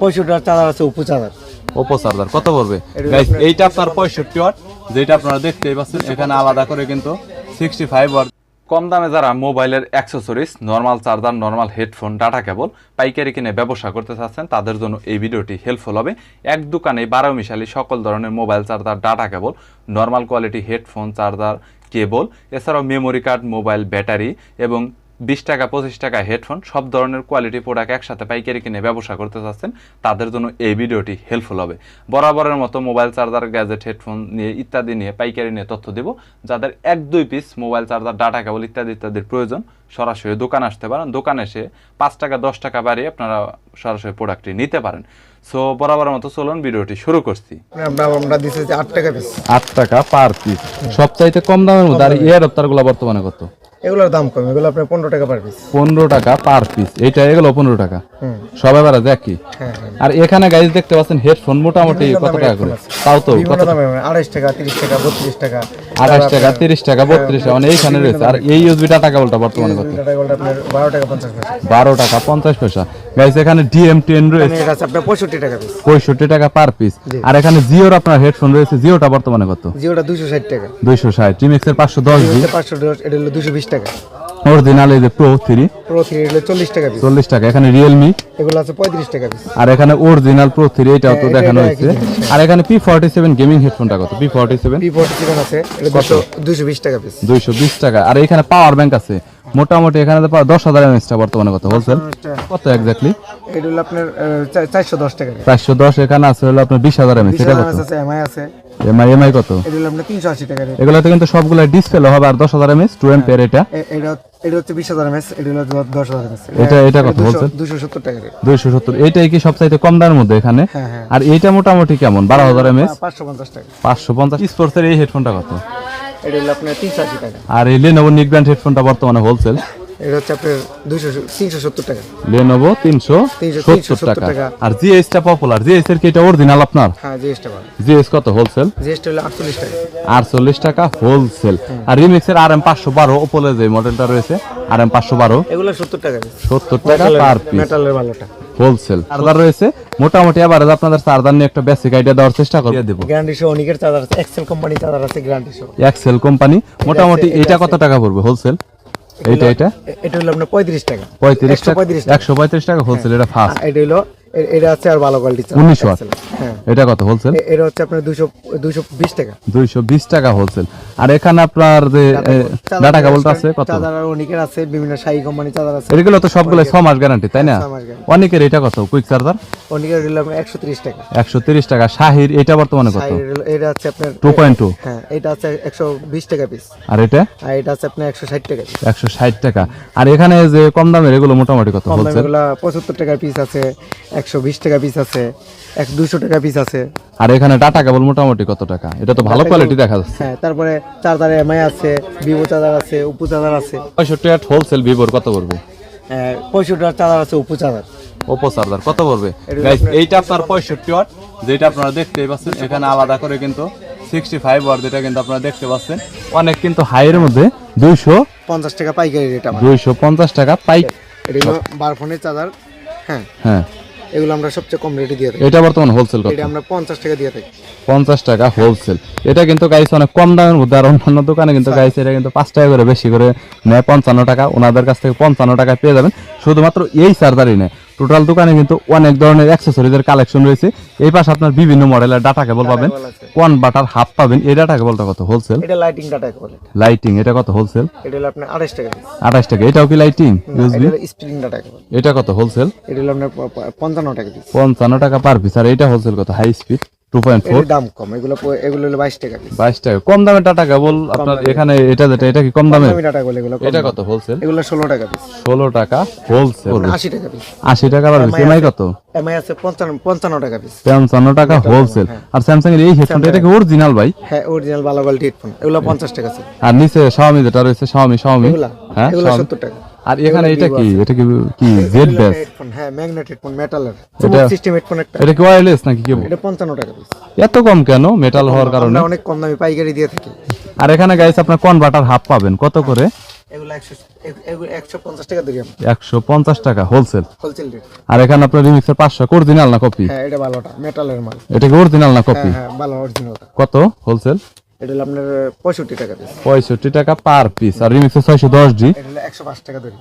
পঁয়ষট্টি watt charger আছে Oppo charger Oppo charger কত পড়বে? গাইস এইটা আপনার পঁয়ষট্টি ওয়াট যেটা আপনারা দেখতেই পাচ্ছেন এখানে আলাদা করে কিন্তু সিক্সটি ফাইভ ওয়াট। কম দামে যারা মোবাইলের accessories normal charger normal headphone data cable পাইকারি কিনে ব্যবসা করতে চাচ্ছেন তাদের জন্য এই ভিডিওটি হেল্পফুল হবে। এক দোকানে বারো মিশালি সকল ধরনের mobile charger data cable normal quality headphone charger cable এছাড়াও মেমোরি কার্ড মোবাইল ব্যাটারি এবং বিশ টাকা পঁচিশ টাকা হেডফোন সব ধরনের কোয়ালিটি প্রোডাক্ট একসাথে পাইকারি কিনে ব্যবসা করতে চাচ্ছেন তাদের জন্য এই ভিডিওটি হেল্পফুল হবে। বরাবরের মতো মোবাইল চার্জার গ্যাজেট হেডফোন নিয়ে ইত্যাদি নিয়ে পাইকারি নিয়ে তথ্য দেব। যাদের এক দুই piece mobile charger data cable ইত্যাদি ইত্যাদির প্রয়োজন সরাসরি দোকান আসতে পারেন। দোকানে এসে পাঁচ টাকা দশ টাকা বাড়িয়ে আপনারা সরাসরি প্রোডাক্টটি নিতে পারেন। সো বরাবরের মতো চলুন ভিডিওটি শুরু করছি। আমরা আমরা দিচ্ছি আট টাকা পিস আট টাকা পার পিস সবচাইতে কম দামের মধ্যে আর এয়ারগুলো বর্তমানে কত? এগুলোর দাম কম এগুলো আপনার পনেরো টাকা পার পিস পনেরো টাকা পার পিস এটা এগুলো পনেরো টাকা। হুম। সবাই বেড়া দেখি। হ্যাঁ হ্যাঁ আর এখানে গাইজ দেখতে পাচ্ছেন হেডফোন মোটামুটি কত টাকা করে? তাও তো কত আড়াইশ টাকা তিরিশ টাকা বত্রিশ টাকা। আড়াইশ টাকা তিরিশ টাকা বত্রিশ টাকা মানে এইখানে রয়েছে। আর এই ইউজবি টাকা বলটা বর্তমানে কত? টাকা এগুলো আপনার বারো টাকা পঞ্চাশ পয়সা। বারো টাকা পঞ্চাশ পয়সা। গাইজ এখানে ডিএম টেন রয়েছে। এটা আছে আপনার পঁয়ষট্টি টাকা পিস পঁয়ষট্টি টাকা পার পিস আর এখানে জিওর আপনার হেডফোন রয়েছে। জিওটা বর্তমানে কত? জিওটা দুশো ষাট টাকা। দুইশো ষাট। টিমিক্স এর পাঁচশো দশ জি পাঁচশো দশ এটা হলো দুশো বিশ টাকা। অরিজিনাল এই যে প্রো থ্রি প্রো থ্রি হলো চল্লিশ টাকা পিস চল্লিশ টাকা। এখানে রিয়েলমি এগুলো আছে পঁয়ত্রিশ টাকা পিস আর এখানে অরিজিনাল প্রো থ্রি এটাও তো দেখানো হয়েছে। আর এখানে পি ফর্টি সেভেন গেমিং হেডফোনটা কত? P forty seven P forty seven আছে। এটা দুশো দুশো বিশ টাকা পিস দুইশো বিশ টাকা। আর এখানে পাওয়ার ব্যাংক আছে। মোটামুটি এখানে তো দশ হাজার এমএসটা বর্তমানে কত? হোলসেল কত এক্স্যাক্টলি এটা হলো আপনার চারশো দশ টাকা চারশো দশ এখানে আছে হলো আপনার বিশ হাজার এমএস এটা কত? এমআই আছে এমআই এমআই কত? এটা হলো আপনার তিনশো আশি টাকা এগুলোতে কিন্তু সবগুলো ডিসপ্লে হবে আর দশ হাজার এমএস টু এম্পিয়ার এটা। এটা এটা হচ্ছে বিশ হাজার এমএস এটা হলো দশ হাজার এমএস এটা- এটা কত বলছেন? দুশো সত্তর টাকা রেট সত্তর। এইটাই কি সবচাইতে কম দামের মধ্যে এখানে? হ্যাঁ হ্যাঁ। আর এইটা মোটামুটি কেমন? বারো হাজার এমএস পাঁচশো পঞ্চাশ টাকা। পাঁচশো পঞ্চাশ। স্পোর্টসের এই হেডফোনটা কত? এটা হলো আপনার তিনশো আশি টাকা। আর এই লেনোভো নিক ব্র্যান্ড হেডফোনটা বর্তমানে হোলসেল এটা হচ্ছে আপনার দুশো তিনশো সত্তর টাকা। লেনোভো তিনশো সত্তর টাকা। আর জিএস টা পপুলার জিএস এর কি এটা অরিজিনাল আপনার? হ্যাঁ জিএসটা জিএস কত হোলসেল জিএসটা হলো আটচল্লিশ টাকা। আটচল্লিশ টাকা হোলসেল আর রিমিক্সের আর এম পাঁচশো বারো ওপোলে যে মডেলটা রয়েছে আর এম পাঁচশো বারো। এগুলো সত্তর টাকা। সত্তর টাকা পার পিস মেটালের ভালোটা। হোলসেল চার্জার রয়েছে মোটামুটি আবার আপনাদের চার্জার নিয়ে একটা বেসিক আইডিয়া দেওয়ার চেষ্টা করে দেবো। গ্যারান্টি সহ অনেকের চার্জার আছে এক্সেল কোম্পানি চার্জার আছে গ্যারান্টি সহ এক্সেল কোম্পানি মোটামুটি এটা কত টাকা পড়বে হোলসেল এইটা এটা এটা হলো আপনার পঁয়ত্রিশ টাকা। পঁয়ত্রিশ টাকা পঁয়ত্রিশ একশো পঁয়ত্রিশ টাকা হোলসেল এটা ফাস্ট এটা হলো এটা আছে আর ভালো কোয়ালিটি উনিশ ওয়াট হ্যাঁ। এটা কত হোলসেল এটা হচ্ছে আপনার দুশো দুশো বিশ টাকা। দুইশো বিশ টাকা হোলসেল আর এখানে আপনার যে ডাটা কেবলটা আছে কত? চার্জার আর অনেকের আছে বিভিন্ন শাহী কোম্পানি চার্জার আছে। এগুলো তো সবগুলো ছ মাস গ্যারান্টি তাই না। অনেকের এটা কত কুইক চার্জার অনেকের হলো আপনার একশো তিরিশ টাকা। একশো তিরিশ টাকা। শাহির এটা বর্তমানে কত? এটা আছে আপনার টু পয়েন্ট টু হ্যাঁ এটা আছে একশো বিশ টাকা পিস আর এটা? আর এটা আছে আপনার একশো ষাট টাকা একশো ষাট টাকা। আর এখানে যে কম দামের এগুলো মোটামুটি কত হোলসেল এগুলা পঁচাত্তর টাকা পিস আছে একশো বিশ টাকা পিস আছে এক দুশো টাকা পিস আছে। আর এখানে ডাটা কেবল মোটামুটি কত টাকা? এটা তো ভালো কোয়ালিটি দেখা যাচ্ছে। হ্যাঁ তারপরে চার্জার এমআই আছে ভিভো চার্জার আছে উপু চার্জার আছে। পঁয়ষট্টি আট হোলসেল ভিভোর কত পড়বে? আহ, পঁয়ষট্টি ওয়াট চার্জার আছে উপু চার্জার। ওপো চার্জার কত পড়বে? এইটা আপনার পঁয়ষট্টি ওয়াট যেটা আপনারা দেখতেই পাচ্ছেন এখানে আলাদা করে কিন্তু সিক্সটি ফাইভ ওয়াট যেটা কিন্তু আপনারা দেখতে পাচ্ছেন। অনেক কিন্তু হাইয়ের মধ্যে দুইশো পঞ্চাশ টাকা পাইকারি রেট দুইশো পঞ্চাশ টাকা পাইক এটা হলো বার চার্জার। হ্যাঁ। হ্যাঁ। এগুলো আমরা সবচেয়ে কম রেটে দিয়ে থাকি। এটা বর্তমান হোলসেল কত? এটা আমরা পঞ্চাশ টাকা দিয়ে থাকি। পঞ্চাশ টাকা হোলসেল এটা কিন্তু গাইস অনেক কম দামের মধ্যে আর অন্যান্য দোকানে কিন্তু গাইস এটা কিন্তু 5 টাকা করে বেশি করে নেয় পঞ্চান্ন টাকা ওনাদের কাছ থেকে পঞ্চান্ন টাকা পেয়ে যাবেন। শুধুমাত্র এই চার্জারই নেয় টোটাল দোকানে কিন্তু অনেক ধরনের অ্যাক্সেসরিজের কালেকশন রয়েছে। এই পাশে আপনার বিভিন্ন মডেলের ডাটা কেবল পাবেন। কোন বাটার হাফ পাবেন। এই ডাটা কেবলটা কত? হোলসেল এটা লাইটিং ডাটা কেবল লাইটিং এটা কত? হোলসেল এটা হলো আপনার 28 টাকা পিস আঠাশ টাকা। এটাও কি লাইটিং ইউএসবি এটা স্প্রিং ডাটা কেবল এটা কত? হোলসেল এটা হলো আপনার প- প- পঞ্চান্ন টাকা পিস পঞ্চান্ন টাকা পার পিস আর এটা হোলসেল কত? High speed two point four দাম কম এগুলো প- এগুলো হলো বাইশ টাকা বাইশ টাকা। কম দামের ডাটা কেবল? আপনার এখানে এটা যেটা এটা কি কম দামি? ডাটা এগুলো এটা কত হোলসেল এগুলো ষোলো টাকা পিস ষোলো টাকা হোলসেল আশি টাকা পিস আশি টাকা পিস এমআই কত? এমআই আছে পঞ্চান্ন পঞ্চান্ন টাকা পিস পঞ্চান্ন টাকা হোলসেল আর স্যামসাং এর এই হেডফোনটা এটা কি অরিজিনাল ভাই? হ্যাঁ অরিজিনাল ভালো কোয়ালিটি হেডফোন এগুলো পঞ্চাশ টাকা আছে। আর নিচে শাওমি যেটা রয়েছে শাওমি শাওমি হ্যাঁ এগুলো সত্তর টাকা। আর এখানে এটা কি? এটা কি কি জেড হ্যাঁ ম্যাগনেট হেডফোন মেটালের এটা- সিস্টেম হেডফোন একটা। এটা কি ওয়্যারলেস নাকি কি এটা পঞ্চান্ন টাকা পিস এত কম কেন? মেটাল হওয়ার কারণে। অনেক কম দামে পাইকারি দিয়ে থাকি। আর এখানে গাইস আপনার কনভার্টার হাফ পাবেন। কত করে? একশো পঞ্চাশ টাকা হোলসেল হোলসেল রেট আর এখানে আপনার রিমিক্সের পাঁচশো অরিজিনাল না কপি হ্যাঁ এটা ভালোটা মেটালের মাল। এটা কি অরিজিনাল না কপি হ্যাঁ হ্যাঁ ভালো কত? হোলসেল এটা হলো আপনার পঁয়ষট্টি টাকা পিস পঁয়ষট্টি টাকা পার পিস আর রিমিক্স ছয়শো দশ জি এটা হলো একশো পাঁচ টাকা ধরি।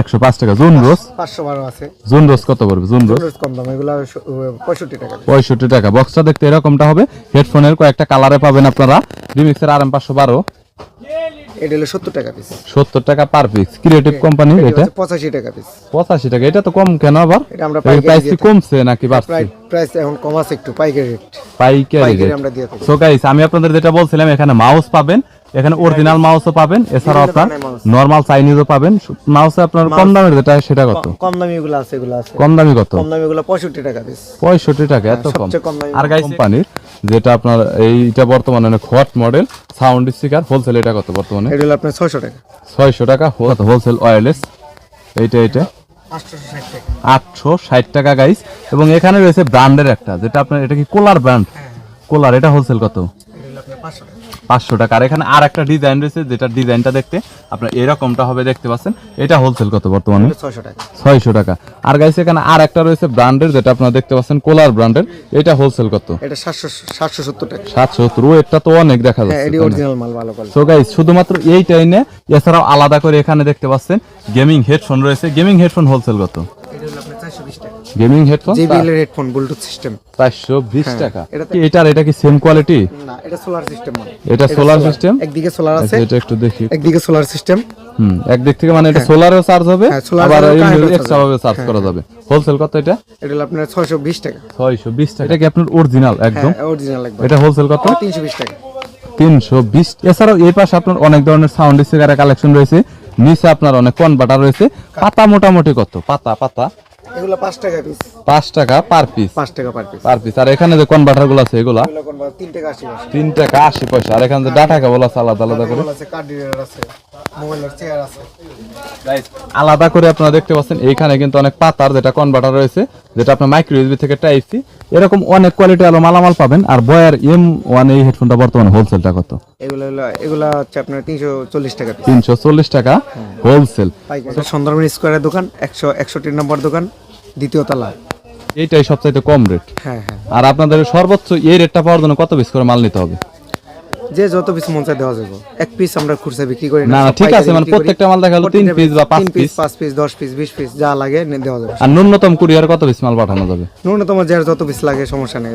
একশো পাঁচ টাকা। জুন রোজ? পাঁচশো বারো আছে। জুন রোজ কত পড়বে? জুন রোজ? কম দাম এগুলো পঁয়ষট্টি টাকা। পঁয়ষট্টি টাকা। বক্সটা দেখতে এরকমটা হবে। হেডফোনের কয়েকটা কালারে পাবেন আপনারা। রিমিক্সের আর এম পাঁচশো বারো। এটা হলো সত্তর টাকা পিস সত্তর টাকা পার পিস ক্রিয়েটিভ কোম্পানি এটা? পঁচাশি টাকা পিস পঁচাশি টাকা। এটা তো কম কেন আবার? এটা আমরা প্রাইস কি কমছে নাকি বাড়ছে? প্রাইস এখন কম আছে একটু পাইকারি রেট পাইকারি rate। আমরা দিয়ে থাকি। সো গাইস আমি আপনাদের যেটা বলছিলাম এখানে মাউস পাবেন এখানে অরিজিনাল মাউসও পাবেন এছাড়াও আপনার। নরমাল চাইনিজও পাবেন। মাউসে আপনার কম দামের যেটা সেটা কত? কম দামি এগুলো আছে এগুলো আছে। কম দামি কত? কম দামি এগুলো পঁয়ষট্টি টাকা পিস পঁয়ষট্টি টাকা এত কম। সবচেয়ে কম আর গাইস কোম্পানির যেটা আপনার এইটা বর্তমানে অনেক hot model sound speaker wholesale এটা কত বর্তমানে? এটা হলো আপনার ছয়শো টাকা। ছয়শো টাকা হোলসেল ওয়্যারলেস এইটা এইটা। আটশো ষাট টাকা গাইস এবং এখানে রয়েছে ব্র্যান্ডের একটা যেটা আপনার এটা কি কোলার ব্র্যান্ড কোলার এটা হোলসেল কত? এটা হলো আপনার পাঁচশো টাকা। পাঁচশো টাকা। আর এখানে আর একটা ডিজাইন রয়েছে যেটা ডিজাইনটা দেখতে আপনার এরকমটা হবে দেখতে পাচ্ছেন। এটা হোলসেল কত বর্তমানে? ছয়শো টাকা। ছয়শো টাকা। আর গাইস এখানে আর একটা রয়েছে ব্র্যান্ডের যেটা আপনারা দেখতে পাচ্ছেন কোলার ব্র্যান্ডের এটা হোলসেল কত? এটা সাতশো সাতশো সত্তর টাকা। সাতশো সত্তর। এটা তো অনেক দেখা হ্যাঁ যাচ্ছে সো গাইস শুধুমাত্র এই টাইনে এছাড়াও আলাদা করে এখানে দেখতে পাচ্ছেন গেমিং হেডফোন রয়েছে। গেমিং হেডফোন হোলসেল কত? এটা হলো আপনার চারশো বিশ টাকা। Gaming headphone? এর হেডফোন ব্লুটুথ সিস্টেম চারশো বিশ টাকা। এটাতে- কি এটার এটা কি সেম কোয়ালিটি না এটা সোলার সিস্টেম এটা সোলার সিস্টেম একদিকে সোলার আছে এটা একটু দেখি। একদিকে সোলার সিস্টেম হুম একদিক থেকে মানে এটা সোলারও চার্জ হবে হ্যাঁ, আবার এক্সট্রা ভাবে চার্জ করা যাবে। হোলসেল কত এটা? এটা হলো আপনার ছয়শো বিশ টাকা। ছয়শো বিশ টাকা। এটা কি আপনার অরিজিনাল একদম? হ্যাঁ অরিজিনাল লাগবে এটা হোলসেল কত? তিনশো বিশ টাকা। তিনশো বিশ। এছাড়াও এই পাশে আপনার অনেক ধরনের সাউন্ড স্পিকারের কালেকশন রয়েছে। নিচে আপনার অনেক কনভার্টার রয়েছে। পাতা মোটামুটি কত? পাতা পাতা। এগুলো পাঁচ টাকা পিস পাঁচ টাকা পার পিস পাঁচ টাকা পার পিস পার পিস আর এখানে যে কনভার্টারগুলো আছে এগুলা? এগুলো কোন তিন টাকা আশি পয়সা। তিন টাকা আশি পয়সা। আর এখানে যে ডাটা কেবল আছে আলাদা আলাদা করে? আছে কার্ড রিডার আছে মোবাইলের চেয়ার আছে। আলাদা করে আপনারা দেখতে পাচ্ছেন এইখানে কিন্তু অনেক পাতার যেটা কনভার্টার রয়েছে যেটা আপনার মাইক্রো ইউএসবি থেকে টাইপ সি এরকম অনেক কোয়ালিটি আলো মালামাল পাবেন। আর বয়ার এম ওয়ান এই হেডফোনটা বর্তমানে হোলসেলটা কত? এগুলো এগুলো হচ্ছে আপনার তিনশো চল্লিশ টাকা পিস তিনশো চল্লিশ টাকা হোলসেল পাইকারি। সুন্দরবন স্কোয়ারের দোকান একশো একষট্টি নম্বর দোকান। দ্বিতীয় তলা এইটাই সবচাইতে কম রেট হ্যাঁ হ্যাঁ। আর আপনাদের সর্বোচ্চ এই রেটটা পাওয়ার জন্য কত পিস করে মাল নিতে হবে? যে যত পিস মন চায় দেওয়া যাবে। এক পিস আমরা খুচরা বিক্রি করি না, ঠিক আছে, মানে প্রত্যেকটা মাল দেখা গেলো তিন পিস বা পাঁচ পিস। পাঁচ পিস দশ পিস বিশ পিস যা লাগে দেওয়া যাবে। আর ন্যূনতম কুরিয়ার কত পিস মাল পাঠানো যাবে? ন্যূনতম যার যত পিস লাগে সমস্যা নেই।